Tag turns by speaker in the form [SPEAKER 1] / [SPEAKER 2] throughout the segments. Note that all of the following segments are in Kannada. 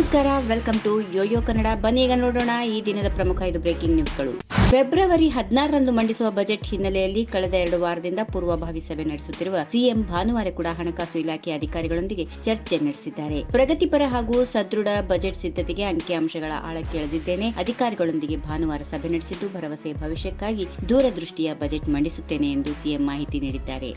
[SPEAKER 1] ನಮಸ್ಕಾರ ವೆಲ್ಕಮ್ ಟು ಯೋಯೋ ಕನ್ನಡ ಬನ್ನಿ ಈಗ ನೋಡೋಣ ಈ ದಿನದ ಪ್ರಮುಖ ಐದು ಬ್ರೇಕಿಂಗ್ ನ್ಯೂಸ್ಗಳು ಫೆಬ್ರವರಿ ಹದಿನಾರರಂದು ಮಂಡಿಸುವ ಬಜೆಟ್ ಹಿನ್ನೆಲೆಯಲ್ಲಿ ಕಳೆದ ಎರಡು ವಾರದಿಂದ ಪೂರ್ವಭಾವಿ ಸಭೆ ನಡೆಸುತ್ತಿರುವ ಸಿಎಂ ಭಾನುವಾರ ಕೂಡ ಹಣಕಾಸು ಇಲಾಖೆ ಅಧಿಕಾರಿಗಳೊಂದಿಗೆ ಚರ್ಚೆ ನಡೆಸಿದ್ದಾರೆ. ಪ್ರಗತಿಪರ ಹಾಗೂ ಸದೃಢ ಬಜೆಟ್ ಸಿದ್ಧತೆಗೆ ಅಂಕಿಅಂಶಗಳ ಆಳಕ್ಕೆ ಇಳಿದಿದ್ದೇನೆ ಅಧಿಕಾರಿಗಳೊಂದಿಗೆ ಭಾನುವಾರ ಸಭೆ ನಡೆಸಿದ್ದು ಭರವಸೆ ಭವಿಷ್ಯಕ್ಕಾಗಿ ದೂರದೃಷ್ಟಿಯ ಬಜೆಟ್ ಮಂಡಿಸುತ್ತೇನೆ ಎಂದು ಸಿಎಂ ಮಾಹಿತಿ ನೀಡಿದ್ದಾರೆ.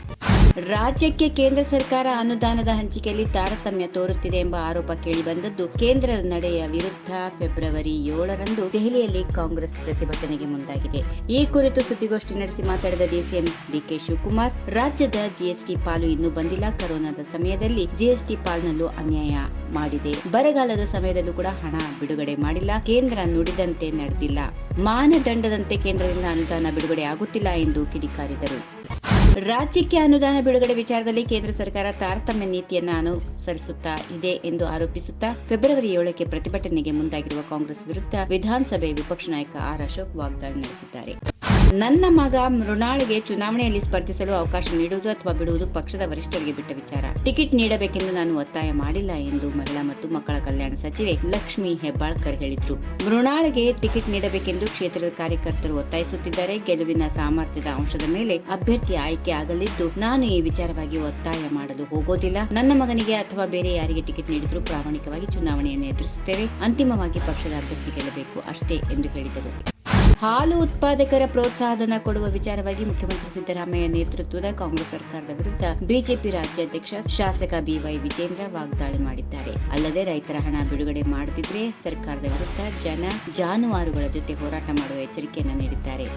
[SPEAKER 1] ರಾಜ್ಯಕ್ಕೆ ಕೇಂದ್ರ ಸರ್ಕಾರ ಅನುದಾನದ ಹಂಚಿಕೆಯಲ್ಲಿ ತಾರತಮ್ಯ ತೋರುತ್ತಿದೆ ಎಂಬ ಆರೋಪ ಕೇಳಿಬಂದದ್ದು ಕೇಂದ್ರದ ನಡೆಯ ವಿರುದ್ಧ ಫೆಬ್ರವರಿ ಏಳರಂದು ದೆಹಲಿಯಲ್ಲಿ ಕಾಂಗ್ರೆಸ್ ಪ್ರತಿಭಟನೆಗೆ ಮುಂದಾಗಿದೆ. ಈ ಕುರಿತು ಸುದ್ದಿಗೋಷ್ಠಿ ನಡೆಸಿ ಮಾತನಾಡಿದ ಡಿಸಿಎಂ ಡಿಕೆ ಶಿವಕುಮಾರ್, ರಾಜ್ಯದ ಜಿಎಸ್ಟಿ ಪಾಲು ಇನ್ನೂ ಬಂದಿಲ್ಲ. ಕೊರೋನಾದ ಸಮಯದಲ್ಲಿ ಜಿಎಸ್ಟಿ ಪಾಲ್ನಲ್ಲೂ ಅನ್ಯಾಯ ಮಾಡಿದೆ. ಬರಗಾಲದ ಸಮಯದಲ್ಲೂ ಕೂಡ ಹಣ ಬಿಡುಗಡೆ ಮಾಡಿಲ್ಲ. ಕೇಂದ್ರ ನುಡಿದಂತೆ ನಡೆದಿಲ್ಲ. ಮಾನದಂಡದಂತೆ ಕೇಂದ್ರದಿಂದ ಅನುದಾನ ಬಿಡುಗಡೆ ಆಗುತ್ತಿಲ್ಲ ಎಂದು ಕಿಡಿಕಾರಿದರು. ರಾಜ್ಯಕ್ಕೆ ಅನುದಾನ ಬಿಡುಗಡೆ ವಿಚಾರದಲ್ಲಿ ಕೇಂದ್ರ ಸರ್ಕಾರ ತಾರತಮ್ಯ ನೀತಿಯನ್ನು ಅನುಸರಿಸುತ್ತಾ ಇದೆ ಎಂದು ಆರೋಪಿಸುತ್ತಾ ಫೆಬ್ರವರಿ ಏಳಕ್ಕೆ ಪ್ರತಿಭಟನೆಗೆ ಮುಂದಾಗಿರುವ ಕಾಂಗ್ರೆಸ್ ವಿರುದ್ಧ ವಿಧಾನಸಭೆ ವಿಪಕ್ಷ ನಾಯಕ ಆರ್ ಅಶೋಕ್ ವಾಗ್ದಾಳಿ ನಡೆಸಿದ್ದಾರೆ. ನನ್ನ ಮಗ ಮೃಣಾಳ್ಗೆ ಚುನಾವಣೆಯಲ್ಲಿ ಸ್ಪರ್ಧಿಸಲು ಅವಕಾಶ ನೀಡುವುದು ಅಥವಾ ಬಿಡುವುದು ಪಕ್ಷದ ವರಿಷ್ಠರಿಗೆ ಬಿಟ್ಟ ವಿಚಾರ. ಟಿಕೆಟ್ ನೀಡಬೇಕೆಂದು ನಾನು ಒತ್ತಾಯ ಮಾಡಿಲ್ಲ ಎಂದು ಮಹಿಳಾ ಮತ್ತು ಮಕ್ಕಳ ಕಲ್ಯಾಣ ಸಚಿವೆ ಲಕ್ಷ್ಮಿ ಹೆಬ್ಬಾಳ್ಕರ್ ಹೇಳಿದ್ರು. ಮೃಣಾಳ್ಗೆ ಟಿಕೆಟ್ ನೀಡಬೇಕೆಂದು ಕ್ಷೇತ್ರದ ಕಾರ್ಯಕರ್ತರು ಒತ್ತಾಯಿಸುತ್ತಿದ್ದಾರೆ. ಗೆಲುವಿನ ಸಾಮರ್ಥ್ಯದ ಅಂಶದ ಮೇಲೆ ಅಭ್ಯರ್ಥಿ ಆಯ್ಕೆ ಆಗಲಿದ್ದು ನಾನು ಈ ವಿಚಾರವಾಗಿ ಒತ್ತಾಯ ಮಾಡಲು ಹೋಗೋದಿಲ್ಲ. ನನ್ನ ಮಗನಿಗೆ ಅಥವಾ ಬೇರೆ ಯಾರಿಗೆ ಟಿಕೆಟ್ ನೀಡಿದ್ರು ಪ್ರಾಮಾಣಿಕವಾಗಿ ಚುನಾವಣೆಯನ್ನು ಎದುರಿಸುತ್ತೇವೆ. ಅಂತಿಮವಾಗಿ ಪಕ್ಷದ ಅಭ್ಯರ್ಥಿ ಗೆಲ್ಲಬೇಕು ಅಷ್ಟೇ ಎಂದು ಹೇಳಿದರು. ಹಾಲು ಉತ್ಪಾದಕರ ಪ್ರೋತ್ಸಾಹಧನ ಕೊಡುವ ವಿಚಾರವಾಗಿ ಮುಖ್ಯಮಂತ್ರಿ ಸಿದ್ದರಾಮಯ್ಯ ನೇತೃತ್ವದ ಕಾಂಗ್ರೆಸ್ ಸರ್ಕಾರದ ವಿರುದ್ಧ ಬಿಜೆಪಿ ರಾಜ್ಯಾಧ್ಯಕ್ಷ ಶಾಸಕ ಬಿವೈ ವಿಜೇಂದ್ರ ವಾಗ್ದಾಳಿ ಮಾಡಿದ್ದಾರೆ. ಅಲ್ಲದೆ ರೈತರ ಹಣ ಬಿಡುಗಡೆ ಮಾಡದಿದ್ರೆ ಸರ್ಕಾರದ ವಿರುದ್ಧ ಜನ ಜಾನುವಾರುಗಳ ಜೊತೆ ಹೋರಾಟ ಮಾಡುವ ಎಚ್ಚರಿಕೆಯನ್ನು ನೀಡಿದ್ದಾರೆ.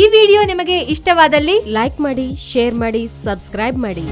[SPEAKER 2] ಈ ವಿಡಿಯೋ ನಿಮಗೆ ಇಷ್ಟವಾದಲ್ಲಿ ಲೈಕ್ ಮಾಡಿ, ಶೇರ್ ಮಾಡಿ, ಸಬ್ಸ್ಕ್ರೈಬ್ ಮಾಡಿ.